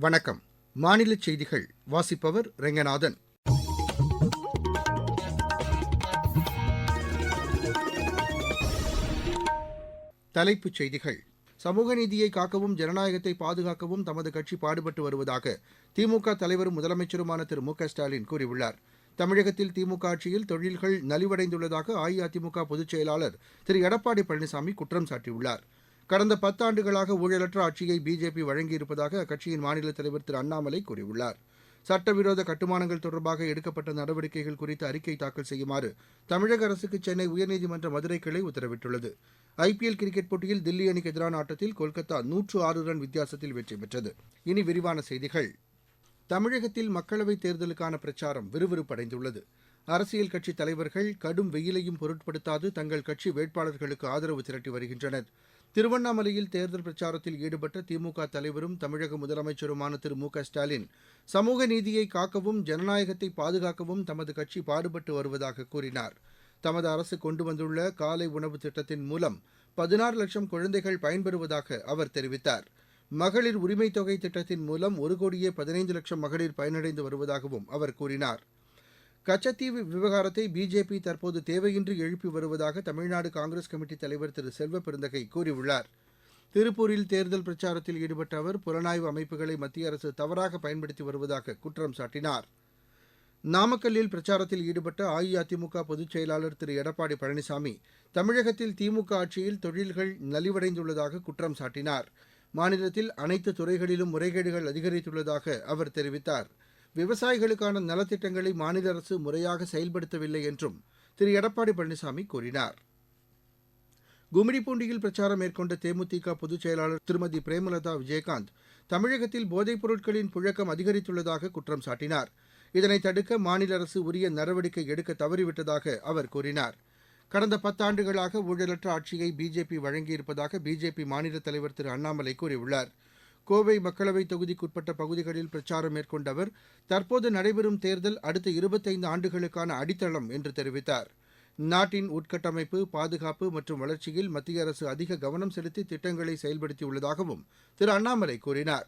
வணக்கம். மாநில செய்திகள். வாசிப்பவர் ரெங்கநாதன். தலைப்புச் செய்திகள். சமூக நீதியை காக்கவும் ஜனநாயகத்தை பாதுகாக்கவும் தமது கட்சி பாடுபட்டு வருவதாக திமுக தலைவரும் முதலமைச்சருமான திரு மு க ஸ்டாலின் கூறியுள்ளார். தமிழகத்தில் திமுக ஆட்சியில் தொழில்கள் நலிவடைந்துள்ளதாக அஇஅதிமுக பொதுச் செயலாளர் திரு எடப்பாடி பழனிசாமி குற்றம் சாட்டியுள்ளார். கடந்த பத்தாண்டுகளாக ஊழலற்ற ஆட்சியை பிஜேபி வழங்கியிருப்பதாக அக்கட்சியின் மாநில தலைவர் திரு அண்ணாமலை கூறியுள்ளார். சட்டவிரோத கட்டுமானங்கள் தொடர்பாக எடுக்கப்பட்ட நடவடிக்கைகள் குறித்து அறிக்கை தாக்கல் செய்யுமாறு தமிழக அரசுக்கு சென்னை உயர்நீதிமன்ற மதுரை கிளை உத்தரவிட்டுள்ளது. ஐபிஎல் கிரிக்கெட் போட்டியில் தில்லி அணிக்கு எதிரான ஆட்டத்தில் கொல்கத்தா நூற்று ஆறு ரன் வித்தியாசத்தில் வெற்றி பெற்றது. இனி விரிவான செய்திகள். தமிழகத்தில் மக்களவைத் தேர்தலுக்கான பிரச்சாரம் விறுவிறுப்படைந்துள்ளது. அரசியல் கட்சித் தலைவர்கள் கடும் வெயிலையும் பொருட்படுத்தாது தங்கள் கட்சி வேட்பாளர்களுக்கு ஆதரவு திரட்டி வருகின்றனர். திருவண்ணாமலையில் தேர்தல் பிரச்சாரத்தில் ஈடுபட்ட திமுக தலைவரும் தமிழக முதலமைச்சருமான திரு மு க ஸ்டாலின் சமூக நீதியை காக்கவும் ஜனநாயகத்தை பாதுகாக்கவும் தமது கட்சி பாடுபட்டு வருவதாக கூறினார். தமது அரசு கொண்டு வந்துள்ள காலை உணவு திட்டத்தின் மூலம் பதினாறு லட்சம் குழந்தைகள் பயன்பெறுவதாக அவர் தெரிவித்தார். மகளிர் உரிமைத் தொகை திட்டத்தின் மூலம் ஒரு கோடியே பதினைந்து லட்சம் மகளிர் பயனடைந்து வருவதாகவும் அவர் கூறினார். கச்சத்தீவு விவகாரத்தை பிஜேபி தற்போது தேவையின்றி எழுப்பி வருவதாக தமிழ்நாடு காங்கிரஸ் கமிட்டி தலைவர் திரு செல்வ பெருந்தகை கூறியுள்ளார். திருப்பூரில் தேர்தல் பிரச்சாரத்தில் ஈடுபட்ட அவர் புலனாய்வு அமைப்புகளை மத்திய அரசு தவறாக பயன்படுத்தி வருவதாக குற்றம் சாட்டினார். நாமக்கல்லில் பிரச்சாரத்தில் ஈடுபட்ட அஇஅதிமுக பொதுச் செயலாளர் திரு எடப்பாடி பழனிசாமி தமிழகத்தில் திமுக ஆட்சியில் தொழில்கள் நலிவடைந்துள்ளதாக குற்றம் சாட்டினார். மாநிலத்தில் அனைத்து துறைகளிலும் முறைகேடுகள் அதிகரித்துள்ளதாக அவர் தெரிவித்தார். விவசாயிகளுக்கான நலத்திட்டங்களை மாநில அரசு முறையாக செயல்படுத்தவில்லை என்றும் திரு. எடப்பாடி பழனிசாமி கூறினார். கும்மிடிப்பூண்டியில் பிரச்சாரம் மேற்கொண்ட தேமுதிக பொதுச் செயலாளர் திருமதி பிரேமலதா விஜயகாந்த் தமிழகத்தில் போதைப் பொருட்களின் புழக்கம் அதிகரித்துள்ளதாக குற்றம் சாட்டினார். இதனை தடுக்க மாநில அரசு உரிய நடவடிக்கை எடுக்க தவறிவிட்டதாக அவர் கூறினார். கடந்த பத்தாண்டுகளாக ஊழலற்ற ஆட்சியை பிஜேபி வழங்கியிருப்பதாக பிஜேபி மாநில தலைவர் திரு. அண்ணாமலை கூறியுள்ளார். கோவை மக்களவைத் தொகுதிக்குட்பட்ட பகுதிகளில் பிரச்சாரம் மேற்கொண்ட அவர் தற்போது நடைபெறும் தேர்தல் அடுத்த இருபத்தைந்து ஆண்டுகளுக்கான அடித்தளம் என்று தெரிவித்தார். நாட்டின் உட்கட்டமைப்பு பாதுகாப்பு மற்றும் வளர்ச்சியில் மத்திய அரசு அதிக கவனம் செலுத்தி திட்டங்களை செயல்படுத்தியுள்ளதாகவும் திரு அண்ணாமலை கூறினார்.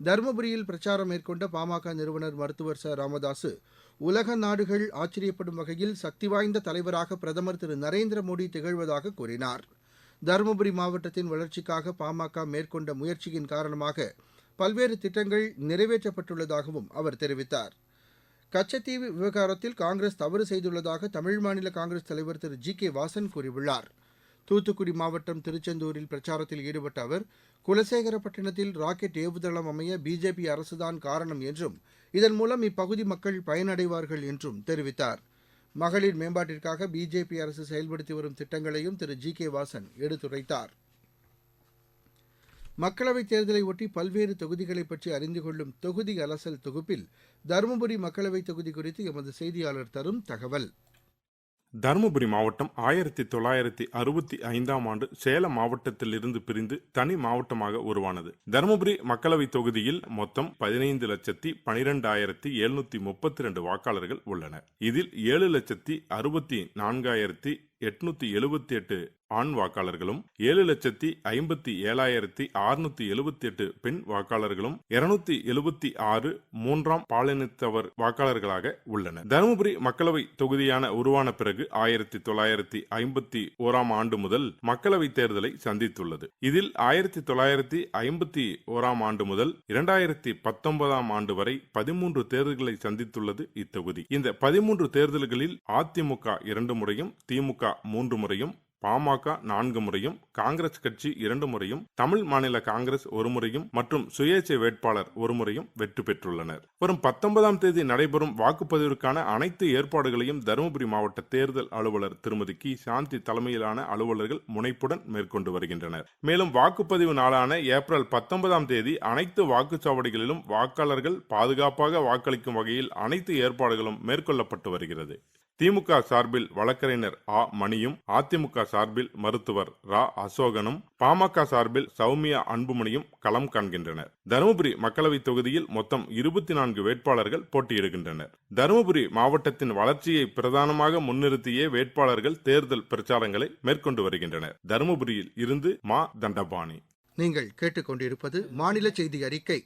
தருமபுரியில் பிரச்சாரம் மேற்கொண்ட பாமக நிறுவனர் மருத்துவர் ச. ராமதாசு உலக நாடுகள் ஆச்சரியப்படும் வகையில் சக்தி வாய்ந்த தலைவராக பிரதமர் திரு. நரேந்திர மோடி திகழ்வதாக கூறினார். தருமபுரி மாவட்டத்தின் வளர்ச்சிக்காக பாமக மேற்கொண்ட முயற்சியின் காரணமாக பல்வேறு திட்டங்கள் நிறைவேற்றப்பட்டுள்ளதாகவும் அவர் தெரிவித்தார். கச்சத்தீவு விவகாரத்தில் காங்கிரஸ் தவறு செய்துள்ளதாக தமிழ் மாநில காங்கிரஸ் தலைவர் திரு. ஜி. கே. வாசன் கூறியுள்ளார். தூத்துக்குடி மாவட்டம் திருச்செந்தூரில் பிரச்சாரத்தில் ஈடுபட்ட அவர் குலசேகரப்பட்டினத்தில் ராக்கெட் ஏவுதளம் அமைய பிஜேபி அரசுதான் காரணம் என்றும் இதன் மூலம் இப்பகுதி மக்கள் பயனடைவார்கள் என்றும் தெரிவித்தார். மகளிர் மேம்பாட்டிற்காக பிஜேபி அரசு செயல்படுத்தி வரும் திட்டங்களையும் திரு ஜி கே வாசன் எடுத்துரைத்தார். மக்களவைத் தேர்தலை ஒட்டி பல்வேறு தொகுதிகளை பற்றி அறிந்து கொள்ளும் தொகுதி அலசல் தொகுப்பில் தருமபுரி மக்களவைத் தொகுதி குறித்து எமது செய்தியாளர் தரும் தகவல். தருமபுரி மாவட்டம் ஆயிரத்தி தொள்ளாயிரத்தி அறுபத்தி ஐந்தாம் ஆண்டு சேலம் மாவட்டத்திலிருந்து பிரிந்து தனி மாவட்டமாக உருவானது. தருமபுரி மக்களவை தொகுதியில் மொத்தம் பதினைந்து லட்சத்தி பனிரெண்டாயிரத்தி எழுநூத்தி முப்பத்தி ரெண்டு வாக்காளர்கள் உள்ளனர். இதில் ஏழு லட்சத்தி அறுபத்தி நான்காயிரத்தி எட்நூத்தி எழுபத்தி எட்டு ஆண் வாக்காளர்களும் ஏழு லட்சத்தி ஐம்பத்தி ஏழாயிரத்தி அறுநூத்தி எழுபத்தி எட்டு பெண் வாக்காளர்களும் இருநூத்தி எழுபத்தி ஆறு மூன்றாம் பாலினத்தவர் வாக்காளர்களாக உள்ளனர். தருமபுரி மக்களவை தொகுதியான உருவான பிறகு ஆயிரத்தி தொள்ளாயிரத்தி ஐம்பத்தி ஓராம் ஆண்டு முதல் மக்களவை தேர்தலை சந்தித்துள்ளது. இதில் ஆயிரத்தி தொள்ளாயிரத்தி ஐம்பத்தி ஓராம் ஆண்டு முதல் இரண்டாயிரத்தி பத்தொன்பதாம் ஆண்டு வரை பதிமூன்று தேர்தல்களை சந்தித்துள்ளது இத்தொகுதி. இந்த பதிமூன்று தேர்தல்களில் அதிமுக இரண்டு முறையும் திமுக மூன்று முறையும் பாமக நான்கு முறையும் காங்கிரஸ் கட்சி இரண்டு முறையும் தமிழ் மாநில காங்கிரஸ் ஒரு முறையும் மற்றும் சுயேட்சை வேட்பாளர் ஒரு முறையும் வெற்றி பெற்றுள்ளனர். வரும் பத்தொன்பதாம் தேதி நடைபெறும் வாக்குப்பதிவிற்கான அனைத்து ஏற்பாடுகளையும் தருமபுரி மாவட்ட தேர்தல் அலுவலர் திருமதி கி. சாந்தி தலைமையிலான அலுவலர்கள் முனைப்புடன் மேற்கொண்டு வருகின்றனர். மேலும் வாக்குப்பதிவு நாளான ஏப்ரல் பத்தொன்பதாம் தேதி அனைத்து வாக்குச்சாவடிகளிலும் வாக்காளர்கள் பாதுகாப்பாக வாக்களிக்கும் வகையில் அனைத்து ஏற்பாடுகளும் மேற்கொள்ளப்பட்டு வருகிறது. திமுக சார்பில் வழக்கறிஞர் ஆ. மணியும் அதிமுக சார்பில் மருத்துவர் ரா. அசோகனும் பாமக சார்பில் சௌமியா அன்புமணியும் களம் காண்கின்றனர். தருமபுரி மக்களவைத் தொகுதியில் மொத்தம் இருபத்தி நான்கு வேட்பாளர்கள் போட்டியிடுகின்றனர். தருமபுரி மாவட்டத்தின் வளர்ச்சியை பிரதானமாக முன்னிறுத்தியே வேட்பாளர்கள் தேர்தல் பிரச்சாரங்களை மேற்கொண்டு வருகின்றனர். தருமபுரியில் இருந்து மா. தண்டபாணி. நீங்கள் கேட்டுக்கொண்டிருப்பது மாநில செய்தி அறிக்கை.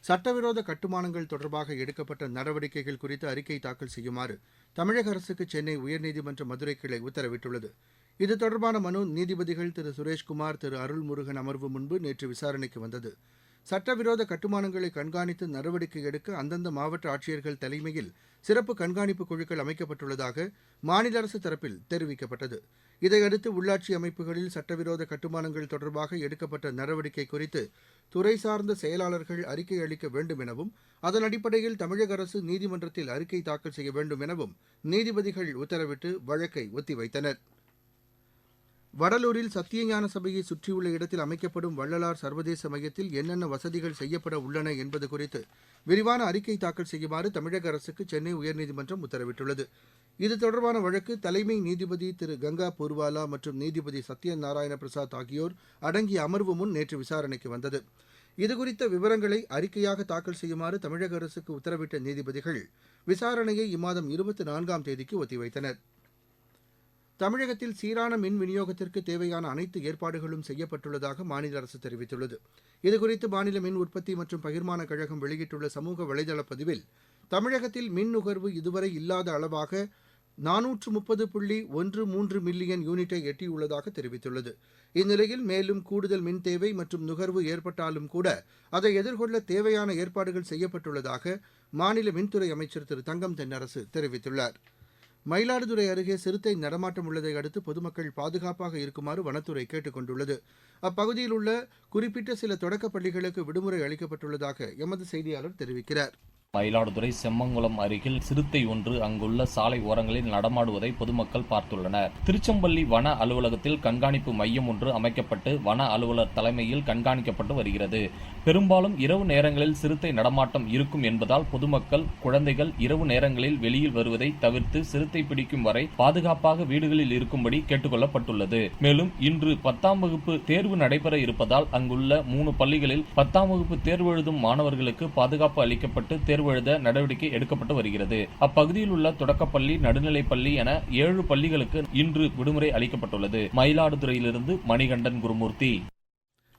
சட்டவிரோத கட்டுமானங்கள் தொடர்பாக எடுக்கப்பட்ட நடவடிக்கைகள் குறித்து அறிக்கை தாக்கல் செய்யுமாறு தமிழக அரசுக்கு சென்னை உயர்நீதிமன்ற மதுரை கிளை உத்தரவிட்டுள்ளது. இது தொடர்பான மனு நீதிபதிகள் திரு. சுரேஷ்குமார் திரு. அருள்முருகன் அமர்வு முன்பு நேற்று விசாரணைக்கு வந்தது. சட்டவிரோத கட்டுமானங்களை கண்காணித்து நடவடிக்கை எடுக்க அந்தந்த மாவட்ட ஆட்சியர்கள் தலைமையில் சிறப்பு கண்காணிப்பு குழுக்கள் அமைக்கப்பட்டுள்ளதாக மாநில அரசு தரப்பில் தெரிவிக்கப்பட்டது. இதையடுத்து உள்ளாட்சி அமைப்புகளில் சட்டவிரோத கட்டுமானங்கள் தொடர்பாக எடுக்கப்பட்ட நடவடிக்கை குறித்து துறை சார்ந்த செயலாளர்கள் அறிக்கை அளிக்க வேண்டும் எனவும் அதன் அடிப்படையில் தமிழக அரசு நீதிமன்றத்தில் அறிக்கை தாக்கல் செய்ய வேண்டும் எனவும் நீதிபதிகள் உத்தரவிட்டு வழக்கை ஒத்திவைத்தனர். வடலூரில் சத்தியஞான சபையை சுற்றியுள்ள இடத்தில் அமைக்கப்படும் வள்ளலார் சர்வதேச மையத்தில் என்னென்ன வசதிகள் செய்யப்பட உள்ளன என்பது குறித்து விரிவான அறிக்கை தாக்கல் செய்யுமாறு தமிழக அரசுக்கு சென்னை உயர்நீதிமன்றம் உத்தரவிட்டுள்ளது. இது தொடர்பான வழக்கு தலைமை நீதிபதி திரு கங்கா பூர்வாலா மற்றும் நீதிபதி சத்யநாராயண பிரசாத் ஆகியோர் அடங்கிய அமர்வு முன் நேற்று விசாரணைக்கு வந்தது. இதுகுறித்த விவரங்களை அறிக்கையாக தாக்கல் செய்யுமாறு தமிழக அரசுக்கு உத்தரவிட்ட நீதிபதிகள் விசாரணையை இம்மாதம் இருபத்தி நான்காம் தேதிக்கு ஒத்திவைத்தனர். தமிழகத்தில் சீரான மின் விநியோகத்திற்கு தேவையான அனைத்து ஏற்பாடுகளும் செய்யப்பட்டுள்ளதாக மாநில அரசு தெரிவித்துள்ளது. இதுகுறித்து மாநில மின் உற்பத்தி மற்றும் பகிர்மான கழகம் வெளியிட்டுள்ள சமூக வலைதள பதிவில் தமிழகத்தில் மின் நுகர்வு இதுவரை இல்லாத அளவாக நானூற்று முப்பது புள்ளி ஒன்று மூன்று மில்லியன் யூனிட்டை எட்டியுள்ளதாக தெரிவித்துள்ளது. இந்நிலையில் மேலும் கூடுதல் மின் தேவை மற்றும் நுகர்வு ஏற்பட்டாலும் கூட அதை எதிர்கொள்ள தேவையான ஏற்பாடுகள் செய்யப்பட்டுள்ளதாக மாநில மின்துறை அமைச்சர் திரு தங்கம் தென்னரசு தெரிவித்துள்ளார். மயிலாடுதுறை அருகே சிறுத்தை நடமாட்டம் உள்ளதை அடுத்து பொதுமக்கள் பாதுகாப்பாக இருக்குமாறு வனத்துறை கேட்டுக் கொண்டுள்ளது. அப்பகுதியில் உள்ள குறிப்பிட்ட சில தொடக்கப் பள்ளிகளுக்கு விடுமுறை அளிக்கப்பட்டுள்ளதாக எமது செய்தியாளர் தெரிவிக்கிறார். மயிலாடுதுறை செம்மங்குளம் அருகில் சிறுத்தை ஒன்று அங்குள்ள சாலை ஓரங்களில் நடமாடுவதை பொதுமக்கள் பார்த்துள்ளனர். திருச்செம்பள்ளி வன அலுவலகத்தில் கண்காணிப்பு மையம் ஒன்று அமைக்கப்பட்டு வன அலுவலர் தலைமையில் கண்காணிக்கப்பட்டு வருகிறது. பெரும்பாலும் இரவு நேரங்களில் சிறுத்தை நடமாட்டம் இருக்கும் என்பதால் பொதுமக்கள் குழந்தைகள் இரவு நேரங்களில் வெளியில் வருவதை தவிர்த்து சிறுத்தை பிடிக்கும் வரை பாதுகாப்பாக வீடுகளில் இருக்கும்படி கேட்டுக்கொள்ளப்பட்டுள்ளது. மேலும் இன்று பத்தாம் வகுப்பு தேர்வு நடைபெற இருப்பதால் அங்குள்ள மூணு பள்ளிகளில் பத்தாம் வகுப்பு தேர்வு எழுதும் மாணவர்களுக்கு பாதுகாப்பு அளிக்கப்பட்டு தேர்வு எழுத நடவடிக்கை எடுக்கப்பட்டு வருகிறது. அப்பகுதியில் உள்ள தொடக்கப்பள்ளி நடுநிலைப்பள்ளி என ஏழு பள்ளிகளுக்கு இன்று விடுமுறை அளிக்கப்பட்டுள்ளது. மயிலாடுதுறையிலிருந்து மணிகண்டன் குருமூர்த்தி.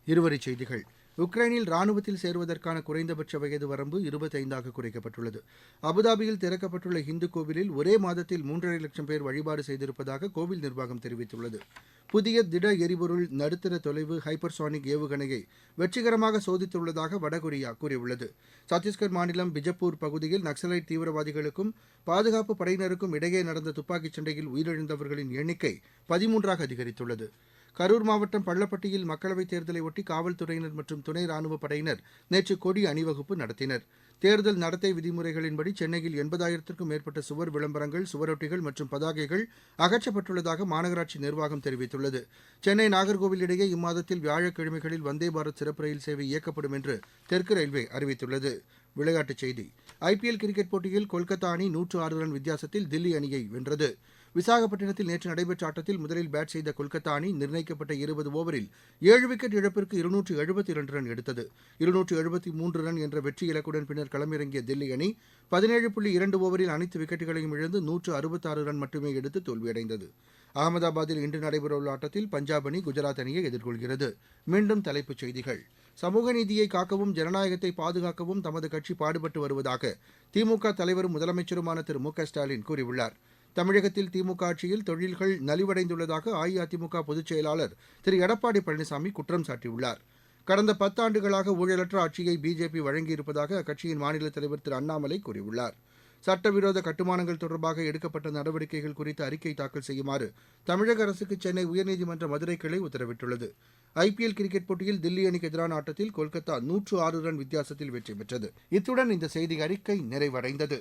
இருவரி செய்திகள். உக்ரைனில் ராணுவத்தில் சேருவதற்கான குறைந்தபட்ச வயது வரம்பு இருபத்தைந்தாக குறைக்கப்பட்டுள்ளது. அபுதாபியில் திறக்கப்பட்டுள்ள இந்து கோவிலில் ஒரே மாதத்தில் மூன்றரை லட்சம் பேர் வழிபாடு செய்திருப்பதாக கோவில் நிர்வாகம் தெரிவித்துள்ளது. புதிய திட எரிபொருள் நடுத்தர தொலைவு ஹைப்பர்சானிக் ஏவுகணையை வெற்றிகரமாக சோதித்துள்ளதாக வடகொரியா கூறியுள்ளது. சத்தீஸ்கர் மாநிலம் பிஜப்பூர் பகுதியில் நக்சலைட் தீவிரவாதிகளுக்கும் பாதுகாப்பு படையினருக்கும் இடையே நடந்த துப்பாக்கிச் சண்டையில் உயிரிழந்தவர்களின் எண்ணிக்கை பதிமூன்றாக அதிகரித்துள்ளது. கரூர் மாவட்டம் பள்ளப்பட்டியில் மக்களவைத் தேர்தலை ஒட்டி காவல்துறையினர் மற்றும் துணை ராணுவப் படையினர் நேற்று கொடி அணிவகுப்பு நடத்தினர். தேர்தல் நடத்தை விதிமுறைகளின்படி சென்னையில் எண்பதாயிரத்திற்கும் மேற்பட்ட சுவர் விளம்பரங்கள் சுவரொட்டிகள் மற்றும் பதாகைகள் அகற்றப்பட்டுள்ளதாக மாநகராட்சி நிர்வாகம் தெரிவித்துள்ளது. சென்னை நாகர்கோவில் இடையே இம்மாதத்தில் வியாழக்கிழமைகளில் வந்தே பாரத் சிறப்பு ரயில் சேவை இயக்கப்படும் என்று தெற்கு ரயில்வே அறிவித்துள்ளது. விளையாட்டுச் செய்தி. ஐபிஎல் கிரிக்கெட் போட்டியில் கொல்கத்தா அணி நூற்று ஆறு ரன் வித்தியாசத்தில் தில்லி அணியை வென்றது. விசாகப்பட்டினத்தில் நேற்று நடைபெற்ற ஆட்டத்தில் முதலில் பேட் செய்த கொல்கத்தா அணி நிர்ணயிக்கப்பட்ட இருபது ஓவரில் ஏழு விக்கெட் இழப்பிற்கு இருநூற்று எழுபத்தி இரண்டு ரன் எடுத்தது. இருநூற்று எழுபத்தி மூன்று ரன் என்ற வெற்றி இலக்குடன் பின்னர் களமிறங்கிய தில்லி அணி பதினேழு புள்ளி இரண்டு ஓவரில் அனைத்து விக்கெட்டுகளையும் இழந்து நூற்று அறுபத்தாறு ரன் மட்டுமே எடுத்து தோல்வியடைந்தது. அகமதாபாத்தில் இன்று நடைபெறவுள்ள ஆட்டத்தில் பஞ்சாப் அணி குஜராத் அணியை எதிர்கொள்கிறது. மீண்டும் தலைப்புச் செய்திகள். சமூக நீதியை காக்கவும் ஜனநாயகத்தை பாதுகாக்கவும் தமது கட்சி பாடுபட்டு வருவதாக திமுக தலைவரும் முதலமைச்சருமான திரு மு க ஸ்டாலின் கூறியுள்ளார். தமிழகத்தில் திமுக ஆட்சியில் தொழில்கள் நலிவடைந்துள்ளதாக அஇஅதிமுக பொதுச் செயலாளர் திரு. எடப்பாடி பழனிசாமி குற்றம் சாட்டியுள்ளார். கடந்த பத்தாண்டுகளாக ஊழலற்ற ஆட்சியை பிஜேபி வழங்கியிருப்பதாக அக்கட்சியின் மாநில தலைவர் திரு. அண்ணாமலை கூறியுள்ளார். சட்டவிரோத கட்டுமானங்கள் தொடர்பாக எடுக்கப்பட்ட நடவடிக்கைகள் குறித்து அறிக்கை தாக்கல் செய்யுமாறு தமிழக அரசுக்கு சென்னை உயர்நீதிமன்ற மதுரை கிளை உத்தரவிட்டுள்ளது. ஐபிஎல் கிரிக்கெட் போட்டியில் தில்லி அணிக்கு எதிரான ஆட்டத்தில் கொல்கத்தா நூற்று ஆறு ரன் வித்தியாசத்தில் வெற்றி பெற்றது. இத்துடன் இந்த செய்தி அறிக்கை நிறைவடைந்தது.